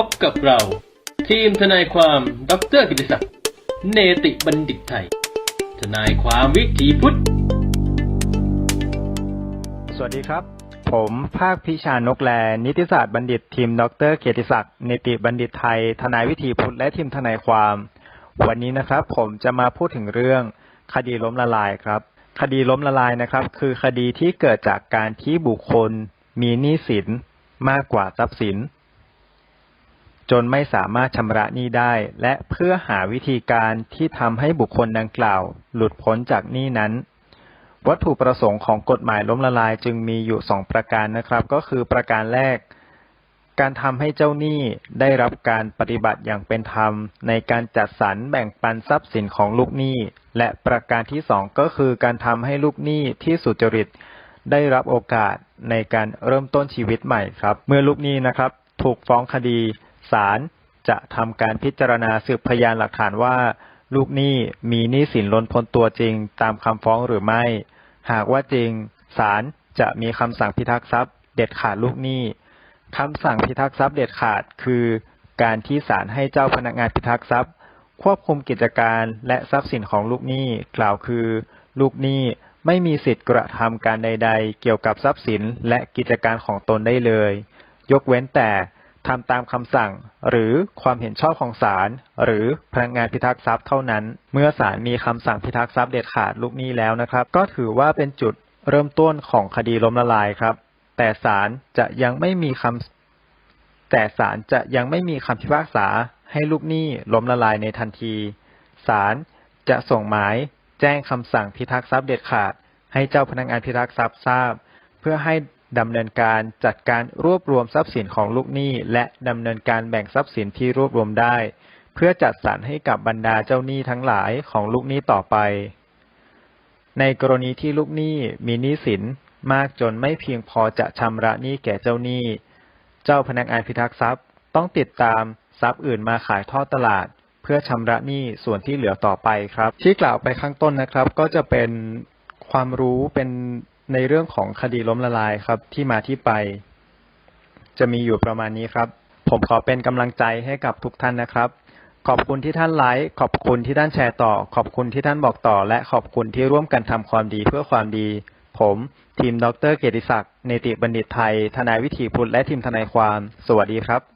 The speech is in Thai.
พบกับเรา ทีมทนายความดรกิติศักดิ์เนติบัณฑิตไทย ทนายความวิถีพุทธ สวัสดีครับ ผมภาคพิชานกแล นิติศาสตร์บัณฑิตทีมดรเกียรติศักดิ์เนติบัณฑิตไทย ทนายวิถีพุทธและทีมทนายความ วันนี้นะครับ ผมจะมาพูดถึงเรื่องคดีล้มละลายครับ คดีล้มละลายนะครับ คือคดีที่เกิดจากการที่บุคคลมีหนี้สินมากกว่าทรัพย์สิน จนไม่สามารถชำระหนี้ได้ และเพื่อหาวิธีการที่ทำให้บุคคลดังกล่าว หลุดพ้นจากหนี้นั้น วัตถุประสงค์ของกฎหมายล้มละลายจึงมีอยู่สองประการนะครับ ก็คือประการแรก การทำให้เจ้าหนี้ได้รับการปฏิบัติอย่างเป็นธรรม ในการจัดสรรแบ่งปันทรัพย์สินของลูกหนี้ และประการที่สองก็คือการทำให้ลูกหนี้ที่สุจริต ได้รับโอกาสในการเริ่มต้นชีวิตใหม่ครับ เมื่อลูกหนี้นะครับ ถูกฟ้องคดี ศาลจะทำการพิจารณาสืบพยานหลักฐานว่า ลูกหนี้มีหนี้สินล้นพ้นตัวจริงตามคำฟ้องหรือไม่ หากว่าจริงศาลจะมีคำสั่งพิทักษ์ทรัพย์ เด็ดขาดลูกหนี้คำสั่งพิทักษ์ทรัพย์เด็ดขาดคือ การที่ศาลให้เจ้าพนักงานพิทักษ์ทรัพย์ ควบคุมกิจการและทรัพย์สินของลูกหนี้กล่าวคือ ลูกหนี้ไม่มีสิทธิ์กระทำการใด ๆ เกี่ยวกับทรัพย์สินและกิจการของตนได้เลย ยกเว้นแต่ ทำตามคำสั่ง หรือความเห็นชอบของศาลหรือพนักงานพิทักษ์ทรัพย์เท่านั้น เมื่อศาลมีคำสั่งพิทักษ์ทรัพย์เด็ดขาดลูกหนี้แล้วนะครับ ก็ถือว่าเป็นจุดเริ่มต้นของคดีล้มละลายครับ แต่ศาลจะยังไม่มีคำแต่ศาลจะยังไม่มีคำพิพากษาให้ลูกหนี้ล้มละลายในทันทีศาลจะส่งหมายแจ้งคำสั่งพิทักษ์ทรัพย์เด็ดขาด ให้เจ้าพนักงานพิทักษ์ทรัพย์ทราบ เพื่อให้ ดำเนินการจัดการรวบรวมทรัพย์สินของลูกหนี้ และดำเนินการแบ่งทรัพย์สินที่รวบรวมได้ เพื่อจัดสรรให้กับบรรดาเจ้าหนี้ทั้งหลายของลูกหนี้ต่อไป ในกรณีที่ลูกหนี้มีหนี้สินมากจนไม่เพียงพอจะชำระหนี้แก่เจ้าหนี้ เจ้าพนักงานพิทักษ์ทรัพย์ต้องติดตามทรัพย์อื่นมาขายทอดตลาด เพื่อชำระหนี้ส่วนที่เหลือต่อไปครับ ที่กล่าวไปข้างต้นนะครับ ก็จะเป็นความรู้เป็น ในเรื่องของคดีล้มละลายครับ ที่มาที่ไป จะมีอยู่ประมาณนี้ครับ ผมขอเป็นกำลังใจให้กับทุกท่านนะครับ ขอบคุณที่ท่านไลค์ขอบคุณที่ท่านแชร์ต่อ ขอบคุณที่ท่านบอกต่อ และขอบคุณที่ร่วมกันทำความดีเพื่อความดี ผมทีมดรเกียรติศักดิ์เนติบัณฑิตไทย ทนายวิถีพุทธและทีมทนายความ สวัสดีครับ